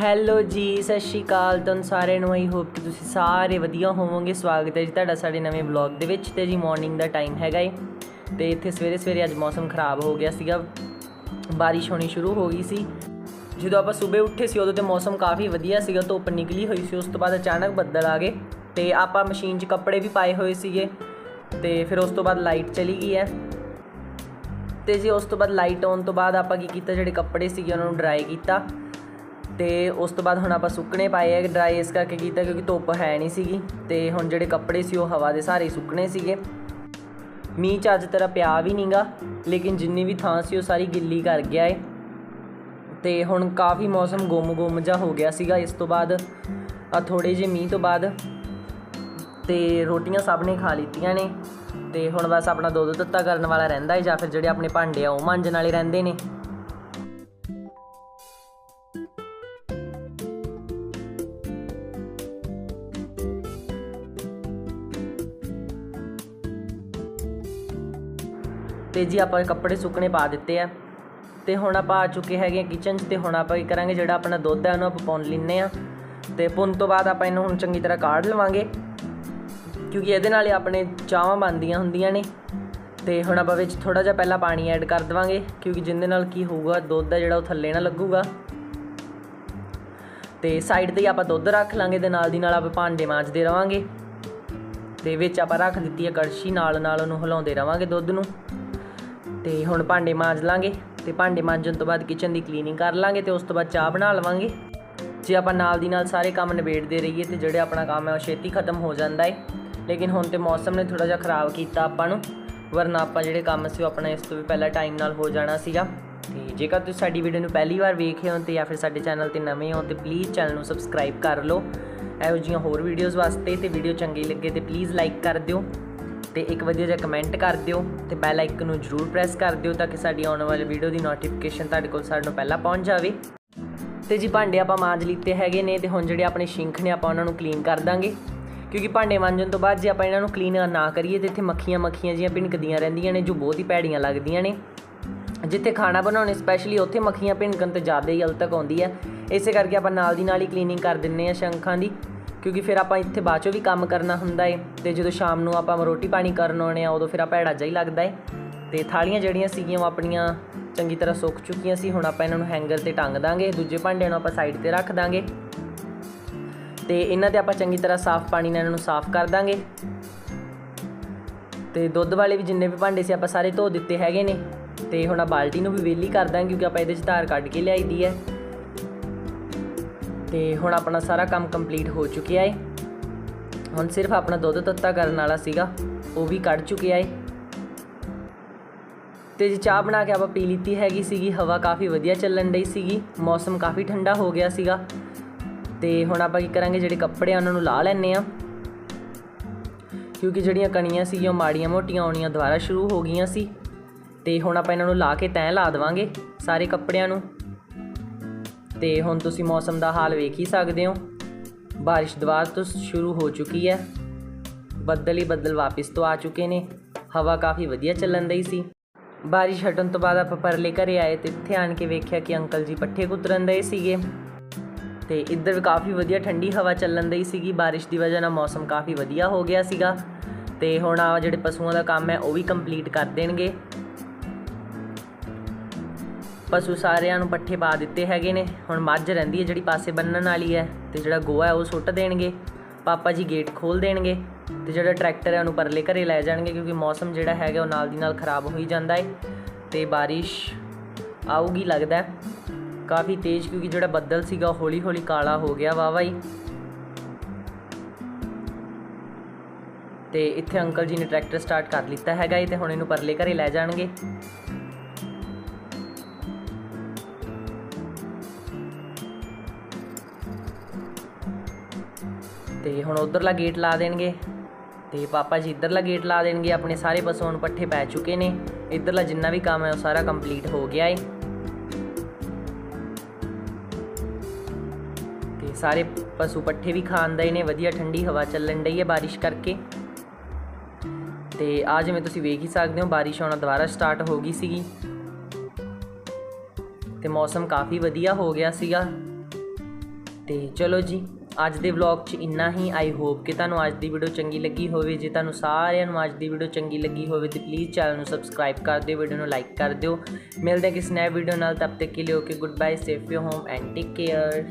Hello ਜੀ, ਸਤਿ ਸ਼੍ਰੀ ਅਕਾਲ। ਤੁਹਾਨੂੰ ਸਾਰਿਆਂ ਨੂੰ ਆਈ ਹੋਪ ਕਿ ਤੁਸੀਂ ਸਾਰੇ ਵਧੀਆ ਹੋਵੋਗੇ। ਸਵਾਗਤ ਹੈ ਜੀ ਤੁਹਾਡਾ ਸਾਡੇ ਨਵੇਂ ਵਲੌਗ ਦੇ ਵਿੱਚ ਤੇ ਜੀ ਮਾਰਨਿੰਗ ਦਾ ਟਾਈਮ ਹੈਗਾ ਏ। ਤੇ ਇੱਥੇ ਸਵੇਰੇ ਸਵੇਰੇ ਅੱਜ ਮੌਸਮ ਖਰਾਬ ਹੋ ਗਿਆ ਸੀਗਾ। ਬਾਰਿਸ਼ ਹੋਣੀ ਸ਼ੁਰੂ ਹੋ ਗਈ ਸੀ। ਜਦੋਂ ਆਪਾਂ ਸਵੇਰੇ ਉੱਠੇ ਸੀ, ਉਦੋਂ ਤੇ ਮੌਸਮ ਕਾਫੀ ਵਧੀਆ ਸੀਗਾ। ਧੁੱਪ ਨਿਕਲੀ ਹੋਈ ਸੀ, ਉਸ ਤੋਂ ਬਾਅਦ ਅਚਾਨਕ ਬੱਦਲ ਆ ਗਏ। ਤੇ ਆਪਾਂ ਮਸ਼ੀਨ 'ਚ ਕੱਪੜੇ ਵੀ ਪਾਏ ਹੋਏ ਸੀਗੇ। ਤੇ ਫਿਰ ਉਸ ਤੋਂ ਬਾਅਦ ਲਾਈਟ ਚਲੀ ਗਈ ਹੈ। ਤੇ ਜੀ ਉਸ ਤੋਂ ਬਾਅਦ ਲਾਈਟ ਆਉਣ ਤੋਂ ਬਾਅਦ ਆਪਾਂ ਕੀ ਕੀਤਾ, ਜਿਹੜੇ ਕੱਪੜੇ ਸੀਗੇ, ਉਹਨਾਂ ਨੂੰ ਡਰਾਈ ਕੀਤਾ। ਤੇ ਉਸ ਤੋਂ ਬਾਅਦ ਹੁਣ ਆਪਾਂ ਸੁੱਕਣੇ ਪਾਏ ਹੈ ਡਰਾਈ ਇਸ ਕਰਕੇ ਕੀਤਾ ਕਿਉਂਕਿ ਧੁੱਪ ਹੈ ਨਹੀਂ ਸੀਗੀ ਤੇ ਹੁਣ ਜਿਹੜੇ ਕੱਪੜੇ ਸੀ ਉਹ ਹਵਾ ਦੇ ਸਹਾਰੇ ਸੁੱਕਣੇ ਸੀਗੇ। ਮੀਂਹ ਚ ਅੱਜ ਤਰ੍ਹਾਂ ਪਿਆ ਵੀ ਨਹੀਂਗਾ ਲੇਕਿਨ ਜਿੰਨੀ ਵੀ ਥਾਂ ਸੀ ਉਹ ਸਾਰੀ ਗਿੱਲੀ ਕਰ ਗਿਆ ਏ। ਤੇ ਹੁਣ ਕਾਫੀ ਮੌਸਮ ਗੁੰਮ ਗੁੰਮ ਜਿਹਾ ਹੋ ਗਿਆ ਸੀਗਾ, ਇਸ ਤੋਂ ਬਾਅਦ ਆ ਥੋੜੇ ਜਿਹੇ ਮੀਂਹ ਤੋਂ ਬਾਅਦ ਤੇ ਰੋਟੀਆਂ ਸਭ ਨੇ ਖਾ ਲਿੱਤੀਆਂ ਨੇ। ਤੇ ਹੁਣ ਬਸ ਆਪਣਾ ਦੁੱਧ ਤੱਤਾ ਕਰਨ ਵਾਲਾ ਰਹਿੰਦਾ ਹੈ ਜਾਂ ਫਿਰ ਜਿਹੜੇ ਆਪਣੇ ਭਾਂਡੇ ਆ ਉਹ ਮਾਂਜਣ ਵਾਲੇ ਰਹਿੰਦੇ ਨੇ। ਤੇ ਜੀ ਆਪਾਂ ਕੱਪੜੇ ਸੁੱਕਣੇ ਪਾ ਦਿੱਤੇ ਆ। ਤੇ ਹੁਣ ਆਪਾਂ ਆ ਚੁੱਕੇ ਹੈਗੇ ਕਿਚਨ 'ਚ ਤੇ ਹੁਣ ਆਪਾਂ ਕੀ ਕਰਾਂਗੇ, ਜਿਹੜਾ ਆਪਣਾ ਦੁੱਧ ਹੈ ਉਹਨੂੰ ਆਪਾਂ ਪੁੰਨ ਲੈਂਦੇ ਆ। ਤੇ ਪੁੰਨ ਤੋਂ ਬਾਅਦ ਆਪਾਂ ਇਹਨੂੰ ਹੁਣ ਚੰਗੀ ਤਰ੍ਹਾਂ ਕਾੜ ਲਵਾਂਗੇ। ਕਿਉਂਕਿ ਇਹਦੇ ਨਾਲ ਹੀ ਆਪਣੇ ਚਾਹਾਂ ਬਣਦੀਆਂ ਹੁੰਦੀਆਂ ਨੇ। ਤੇ ਹੁਣ ਆਪਾਂ ਵਿੱਚ ਥੋੜਾ ਜਿਹਾ ਪਹਿਲਾਂ ਪਾਣੀ ਐਡ ਕਰ ਦਵਾਂਗੇ, ਕਿਉਂਕਿ ਜਿੰਦੇ ਨਾਲ ਕੀ ਹੋਊਗਾ, ਦੁੱਧ ਦਾ ਜਿਹੜਾ ਉਹ ਥੱਲੇ ਨਾ ਲੱਗੂਗਾ। ਤੇ ਸਾਈਡ ਤੇ ਹੀ ਆਪਾਂ ਦੁੱਧ ਰੱਖ ਲਾਂਗੇ ਤੇ ਨਾਲ ਦੀ ਨਾਲ ਆਪਾਂ ਭਾਂਡੇ ਮਾਂਜਦੇ ਰਵਾਂਗੇ। ਤੇ ਵਿੱਚ ਆਪਾਂ ਰੱਖ ਦਿੱਤੀ ਹੈ ਕੜਛੀ ਨਾਲ ਨਾਲ ਉਹਨੂੰ ਹਿਲਾਉਂਦੇ ਰਵਾਂਗੇ ਦੁੱਧ ਨੂੰ। ਤੇ ਹੁਣ ਭਾਂਡੇ ਮਾਂਜ ਲਾਂਗੇ ਤੇ ਭਾਂਡੇ ਮਾਂਜਣ ਤੋਂ ਬਾਅਦ ਕਿਚਨ ਦੀ ਕਲੀਨਿੰਗ ਕਰ ਲਾਂਗੇ ਤੇ ਉਸ ਤੋਂ ਬਾਅਦ ਚਾਹ ਬਣਾ ਲਵਾਂਗੇ। ਜੇ ਆਪਾਂ ਨਾਲ ਦੀ ਨਾਲ ਸਾਰੇ ਕੰਮ ਨਿਬੇੜਦੇ ਰਹੀਏ ਤੇ ਜਿਹੜੇ ਆਪਣਾ ਕੰਮ ਹੈ ਉਹ ਛੇਤੀ ਖਤਮ ਹੋ ਜਾਂਦਾ ਹੈ। ਲੇਕਿਨ ਹੁਣ ਤੇ ਮੌਸਮ ਨੇ ਥੋੜਾ ਜਿਹਾ ਖਰਾਬ ਕੀਤਾ ਆਪਾਂ ਨੂੰ, ਵਰਨਾ ਆਪਾਂ ਜਿਹੜੇ ਕੰਮ ਸੀ ਉਹ ਆਪਣਾ ਇਸ ਤੋਂ ਵੀ ਪਹਿਲਾਂ ਟਾਈਮ ਨਾਲ ਹੋ ਜਾਣਾ ਸੀਗਾ। ਤੇ ਜੇਕਰ ਤੁਸੀਂ ਸਾਡੀ ਵੀਡੀਓ ਨੂੰ ਪਹਿਲੀ ਵਾਰ ਵੇਖ ਰਹੇ ਹੋ ਤੇ ਜਾਂ ਫਿਰ ਸਾਡੇ ਚੈਨਲ ਤੇ ਨਵੇਂ ਹੋ ਤੇ ਪਲੀਜ਼ ਚੈਨਲ ਨੂੰ ਸਬਸਕ੍ਰਾਈਬ ਕਰ ਲਓ। ਇਹੋ ਜਿਹੀਆਂ ਹੋਰ ਵੀਡੀਓਜ਼ ਵਾਸਤੇ ਤੇ ਵੀਡੀਓ ਚੰਗੀ ਲੱਗੇ ਤੇ ਪਲੀਜ਼ ਲਾਈਕ ਕਰ ਦਿਓ। ਤੇ ਇੱਕ ਵਧੀਆ ਜਿਹਾ ਕਮੈਂਟ ਕਰ ਦਿਓ ਤੇ ਬੈਲ ਆਈਕਨ ਨੂੰ ਜਰੂਰ ਪ੍ਰੈਸ ਕਰ ਦਿਓ ਤਾਂ ਕਿ ਸਾਡੀ ਆਉਣ ਵਾਲੀ ਵੀਡੀਓ ਦੀ ਨੋਟੀਫਿਕੇਸ਼ਨ ਤੁਹਾਡੇ ਕੋਲ ਸਾਰਿਆਂ ਨੂੰ ਪਹਿਲਾਂ ਪਹੁੰਚ ਜਾਵੇ। ਤੇ ਜੀ ਭਾਂਡੇ ਆਪਾਂ ਮਾਂਜ ਲਿੱਤੇ ਹੈਗੇ ਨੇ ਤੇ ਹੁਣ ਜਿਹੜੇ ਆਪਣੇ ਸ਼ਿੰਖ ਨੇ ਆਪਾਂ ਉਹਨਾਂ ਨੂੰ ਕਲੀਨ ਕਰ ਦਾਂਗੇ। ਕਿਉਂਕਿ ਭਾਂਡੇ ਮਾਂਜਣ ਤੋਂ ਬਾਅਦ ਜੇ ਆਪਾਂ ਇਹਨਾਂ ਨੂੰ ਕਲੀਨ ਨਾ ਕਰੀਏ ਤੇ ਇੱਥੇ ਮੱਖੀਆਂ ਮੱਖੀਆਂ ਜੀਆਂ ਭਿਣਕਦੀਆਂ ਰਹਿੰਦੀਆਂ ਨੇ ਜੋ ਬਹੁਤ ਹੀ ਭੈੜੀਆਂ ਲੱਗਦੀਆਂ ਨੇ। ਜਿੱਥੇ ਖਾਣਾ ਬਣਾਉਣੇ ਸਪੈਸ਼ਲੀ ਉੱਥੇ ਮੱਖੀਆਂ ਭਿਣਕਣ ਤੇ ਜ਼ਿਆਦਾ ਹੀ ਤੱਕ ਆਉਂਦੀ ਹੈ। ਇਸੇ ਕਰਕੇ ਆਪਾਂ ਨਾਲ ਦੀ ਨਾਲ ਹੀ ਕਲੀਨਿੰਗ ਕਰ ਦਿੰਨੇ ਆ ਸ਼ੰਖਾਂ ਦੀ। ਕਿਉਂਕਿ ਫਿਰ ਆਪਾਂ ਇੱਥੇ ਬਾਅਦ ਚੋਂ ਵੀ ਕੰਮ ਕਰਨਾ ਹੁੰਦਾ ਏ ਤੇ ਜਦੋਂ ਸ਼ਾਮ ਨੂੰ ਆਪਾਂ ਰੋਟੀ ਪਾਣੀ ਕਰਨ ਆਉਣੇ ਆ, ਉਦੋਂ ਫਿਰ ਆ ਭੈੜਾ ਜਿਹਾ ਹੀ ਲੱਗਦਾ ਏ। ਤੇ ਥਾਲੀਆਂ ਜਿਹੜੀਆਂ ਸੀਗੀਆਂ, ਉਹ ਆਪਣੀਆਂ ਚੰਗੀ ਤਰ੍ਹਾਂ ਸੁੱਕ ਚੁੱਕੀਆਂ ਸੀ, ਹੁਣ ਆਪਾਂ ਇਹਨਾਂ ਨੂੰ ਹੈਂਗਰ ਤੇ ਟੰਗ ਦਾਂਗੇ, ਦੂਜੇ ਭਾਂਡਿਆਂ ਨੂੰ ਆਪਾਂ ਸਾਈਡ ਤੇ ਰੱਖ ਦਾਂਗੇ। ਤੇ ਇਹਨਾਂ ਤੇ ਆਪਾਂ ਚੰਗੀ ਤਰ੍ਹਾਂ ਸਾਫ਼ ਪਾਣੀ ਨਾਲ ਇਹਨਾਂ ਨੂੰ ਸਾਫ਼ ਕਰ ਦਾਂਗੇ। ਤੇ ਦੁੱਧ ਵਾਲੇ ਵੀ ਜਿੰਨੇ ਵੀ ਭਾਂਡੇ ਸੀ, ਆਪਾਂ ਸਾਰੇ ਧੋ ਦਿੱਤੇ ਹੈਗੇ ਨੇ। ਤੇ ਹੁਣ ਆ ਬਾਲਟੀ ਨੂੰ ਵੀ ਵੇਲੀ ਕਰ ਦਾਂਗੇ, ਕਿਉਂਕਿ ਆਪਾਂ ਇਹਦੇ ਚ ਧਾਰ ਕੱਢ ਕੇ ਲਿਆਈ ਦੀ ਹੈ। ਤੇ ਹੁਣ ਆਪਣਾ ਸਾਰਾ ਕੰਮ ਕੰਪਲੀਟ ਹੋ ਚੁੱਕਿਆ ਏ। ਹੁਣ ਸਿਰਫ ਆਪਣਾ ਦੁੱਧ ਤੱਤਾ ਕਰਨ ਵਾਲਾ ਸੀਗਾ, ਉਹ ਵੀ ਕੱਢ ਚੁੱਕਿਆ ਏ। ਤੇ ਜੀ ਚਾਹ ਬਣਾ ਕੇ ਆਪਾਂ ਪੀ ਲਿੱਤੀ ਹੈਗੀ ਸੀਗੀ, ਹਵਾ ਕਾਫੀ ਵਧੀਆ ਚੱਲਣ ਡਈ ਸੀਗੀ, ਮੌਸਮ ਕਾਫੀ ਠੰਡਾ ਹੋ ਗਿਆ ਸੀਗਾ। ਤੇ ਹੁਣ ਆਪਾਂ ਕੀ ਕਰਾਂਗੇ, ਜਿਹੜੇ ਕੱਪੜੇ ਆ ਉਹਨਾਂ ਨੂੰ ਲਾ ਲੈਣੇ ਆ ਕਿਉਂਕਿ ਜਿਹੜੀਆਂ ਕਣੀਆਂ ਸੀਗੀਆਂ, ਉਹ ਮਾੜੀਆਂ ਮੋਟੀਆਂ ਆਉਣੀਆਂ, ਦੁਬਾਰਾ ਸ਼ੁਰੂ ਹੋ ਗਈਆਂ ਸੀ। ਤੇ ਹੁਣ ਆਪਾਂ ਇਹਨਾਂ ਨੂੰ ਲਾ ਕੇ ਤੈਅ ਲਾ ਦੇਵਾਂਗੇ ਸਾਰੇ ਕੱਪੜਿਆਂ ਨੂੰ। ਤੇ ਹੁਣ ਤੁਸੀਂ ਮੌਸਮ ਦਾ ਹਾਲ ਵੇਖ ਹੀ ਸਕਦੇ ਹੋ। ਬਾਰਿਸ਼ ਦੁਬਾਰਾ ਤੋਂ ਸ਼ੁਰੂ ਹੋ ਚੁੱਕੀ ਹੈ। ਬੱਦਲ ਹੀ ਬੱਦਲ ਵਾਪਸ ਤੋਂ ਆ ਚੁੱਕੇ ਨੇ। ਹਵਾ ਕਾਫੀ ਵਧੀਆ ਚੱਲਣ ਦਈ ਸੀ। ਬਾਰਿਸ਼ ਹਟਣ ਤੋਂ ਬਾਅਦ ਆਪਾਂ ਪਰਲੇ ਘਰੇ ਆਏ ਤੇ ਇੱਥੇ ਆਣ ਕੇ ਵੇਖਿਆ ਕਿ ਅੰਕਲ ਜੀ ਪੱਠੇ ਕੁਤਰਨ ਦੇ ਸੀਗੇ। ਤੇ ਇੱਧਰ ਵੀ ਕਾਫੀ ਵਧੀਆ ਠੰਡੀ ਹਵਾ ਚੱਲਣ ਦਈ ਸੀਗੀ। ਬਾਰਿਸ਼ ਦੀ ਵਜ੍ਹਾ ਨਾਲ ਮੌਸਮ ਕਾਫੀ ਵਧੀਆ ਹੋ ਗਿਆ ਸੀਗਾ। ਤੇ ਹੁਣ ਆ ਜਿਹੜੇ ਪਸ਼ੂਆਂ ਦਾ ਕੰਮ ਹੈ, ਉਹ ਵੀ ਕੰਪਲੀਟ ਕਰ ਦੇਣਗੇ। ਪਸ਼ੂ ਸਾਰਿਆਂ ਨੂੰ ਪੱਠੇ ਪਾ ਦਿੱਤੇ ਹੈਗੇ ਨੇ। ਹੁਣ ਮੱਝ ਰਹਿੰਦੀ ਹੈ ਜਿਹੜੀ ਪਾਸੇ ਬੰਨਣ ਵਾਲੀ ਹੈ ਤੇ ਜਿਹੜਾ ਗੋਹਾ ਹੈ ਉਹ ਸੁੱਟ ਦੇਣਗੇ। ਪਾਪਾ ਜੀ ਗੇਟ ਖੋਲ ਦੇਣਗੇ ਤੇ ਜਿਹੜਾ ਟਰੈਕਟਰ ਹੈ ਉਹਨੂੰ ਪਰਲੇ ਘਰੇ ਲੈ ਜਾਣਗੇ ਕਿਉਂਕਿ ਮੌਸਮ ਜਿਹੜਾ ਹੈਗਾ ਉਹ ਨਾਲ ਦੀ ਨਾਲ ਖਰਾਬ ਹੋਈ ਜਾਂਦਾ ਹੈ ਤੇ ਬਾਰਿਸ਼ ਆਊਗੀ ਲੱਗਦਾ ਕਾਫੀ ਤੇਜ਼ ਕਿਉਂਕਿ ਜਿਹੜਾ ਬੱਦਲ ਸੀਗਾ ਉਹ ਹੌਲੀ ਹੌਲੀ ਕਾਲਾ ਹੋ ਗਿਆ ਵਾਵਾ ਹੀ ਤੇ ਇੱਥੇ ਅੰਕਲ ਜੀ ਨੇ ਟਰੈਕਟਰ ਸਟਾਰਟ ਕਰ ਲਿੱਤਾ ਹੈਗਾ ਇਹ ਤੇ ਹੁਣ ਇਹਨੂੰ ਪਰਲੇ ਘਰੇ ਲੈ ਜਾਣਗੇ। ਤੇ ਹੁਣ ਉਧਰਲਾ ਗੇਟ ਲਾ ਦੇਣਗੇ। ਤੇ ਪਾਪਾ ਜੀ ਇਧਰਲਾ ਗੇਟ ਲਾ ਦੇਣਗੇ, ਆਪਣੇ ਸਾਰੇ ਪਸੂ ਹੁਣ ਪੱਠੇ ਪੈ ਚੁੱਕੇ ਨੇ। ਇਧਰਲਾ ਜਿੰਨਾ ਵੀ ਕੰਮ ਹੈ ਉਹ ਸਾਰਾ ਕੰਪਲੀਟ ਹੋ ਗਿਆ ਏ। ਤੇ ਸਾਰੇ ਪਸ਼ੂ ਪੱਠੇ ਵੀ ਖਾਣ ਦੇ ਨੇ, ਵਧੀਆ ਠੰਡੀ ਹਵਾ ਚੱਲਣ ਡਈ ਹੈ ਬਾਰਿਸ਼ ਕਰਕੇ। ਤੇ ਆ ਜਿਵੇਂ ਤੁਸੀਂ ਵੇਖ ਹੀ ਸਕਦੇ ਹੋ, ਬਾਰਿਸ਼ ਆਉਣਾ ਦੁਬਾਰਾ ਸਟਾਰਟ ਹੋ ਗਈ ਸੀਗੀ। ਤੇ ਮੌਸਮ ਕਾਫੀ ਵਧੀਆ ਹੋ ਗਿਆ ਸੀਗਾ। ਤੇ ਚਲੋ ਜੀ ਅੱਜ ਦੇ ਵਲੌਗ 'ਚ ਇੰਨਾ ਹੀ। ਆਈ ਹੋਪ ਕਿ ਤੁਹਾਨੂੰ ਅੱਜ ਦੀ ਵੀਡੀਓ ਚੰਗੀ ਲੱਗੀ ਹੋਵੇ। ਜੇ ਤੁਹਾਨੂੰ ਸਾਰਿਆਂ ਨੂੰ ਅੱਜ ਦੀ ਵੀਡੀਓ ਚੰਗੀ ਲੱਗੀ ਹੋਵੇ ਤੇ ਪਲੀਜ਼ ਚੈਨਲ ਨੂੰ ਸਬਸਕ੍ਰਾਈਬ ਕਰ ਦਿਓ ਵੀਡੀਓ ਨੂੰ ਲਾਈਕ ਕਰ ਦਿਓ। ਮਿਲਦੇ ਹਾਂ ਕਿਸੇ ਨਵੇਂ ਵੀਡੀਓ ਨਾਲ। ਤਬ ਤੱਕ ਕੇ ਲਈ okay good bye safe you home and take care